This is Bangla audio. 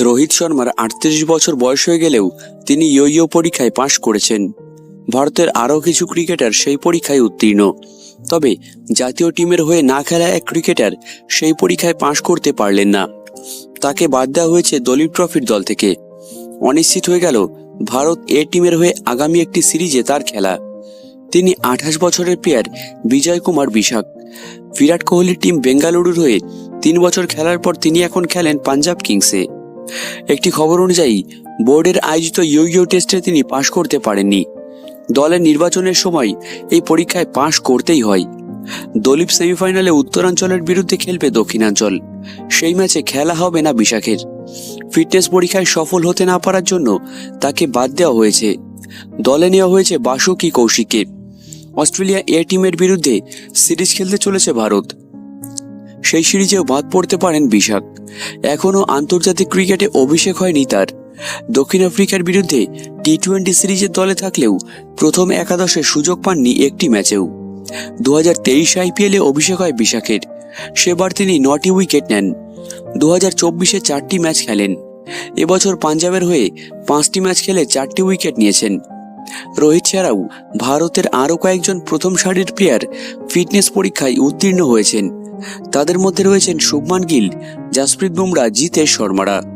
রোহিত শর্মার আটত্রিশ বছর বয়স হয়ে গেলেও তিনি ইয়ো পরীক্ষায় পাশ করেছেন। ভারতের আরও কিছু ক্রিকেটার সেই পরীক্ষায় উত্তীর্ণ। তবে জাতীয় টিমের হয়ে না খেলা এক ক্রিকেটার সেই পরীক্ষায় পাশ করতে পারলেন না। তাকে বাদ দেওয়া হয়েছে দলীপ ট্রফির দল থেকে। অনিশ্চিত হয়ে গেল, ভারত এ টিমের হয়ে আগামী একটি সিরিজে তার খেলা। তিনি আঠাশ বছরের প্লেয়ার বিজয় কুমার বিশাখ বিরাট কোহলির টিম বেঙ্গালুরুর হয়ে তিন বছর খেলার পর তিনি এখন খেলেন পাঞ্জাব কিংসে। একটি খবর অনুযায়ী, বোর্ডের আয়োজিত ইউ টেস্টে তিনি পাশ করতে পারেননি। দলের নির্বাচনের সময় এই পরীক্ষায় পাশ করতেই হয়। দলীপ সেমিফাইনালে উত্তরাঞ্চলের বিরুদ্ধে খেলবে দক্ষিণাঞ্চল। সেই ম্যাচে খেলা হবে না বিশাখের। ফিটনেস পরীক্ষায় সফল হতে না পারার জন্য তাকে বাদ দেওয়া হয়েছে। দলে নেওয়া হয়েছে বাসুকি কৌশিককে। অস্ট্রেলিয়া এ টিমের বিরুদ্ধে সিরিজ খেলতে চলেছে ভারত। সেই সিরিজেও বাদ পড়তে পারেন বিশাখ এখনও আন্তর্জাতিক ক্রিকেটে অভিষেক হয়নি তার। দক্ষিণ আফ্রিকার বিরুদ্ধে টি টোয়েন্টি সিরিজের দলে থাকলেও প্রথম একাদশে সুযোগ পাননি একটি ম্যাচেও। দু হাজার তেইশ আইপিএলে অভিষেক হয় বিশাখের সেবার তিনি নটি উইকেট নেন। দু হাজার চব্বিশে চারটি ম্যাচ খেলেন। এবছর পাঞ্জাবের হয়ে পাঁচটি ম্যাচ খেলে চারটি উইকেট নিয়েছেন। রোহিত ছাড়াও ভারতের আরও কয়েকজন প্রথম সারির প্লেয়ার ফিটনেস পরীক্ষায় উত্তীর্ণ হয়েছেন। তাদের মধ্যে রয়েছেন শুভমান গিল জাসপ্রীত বুমরা জিতেশ শর্মারা।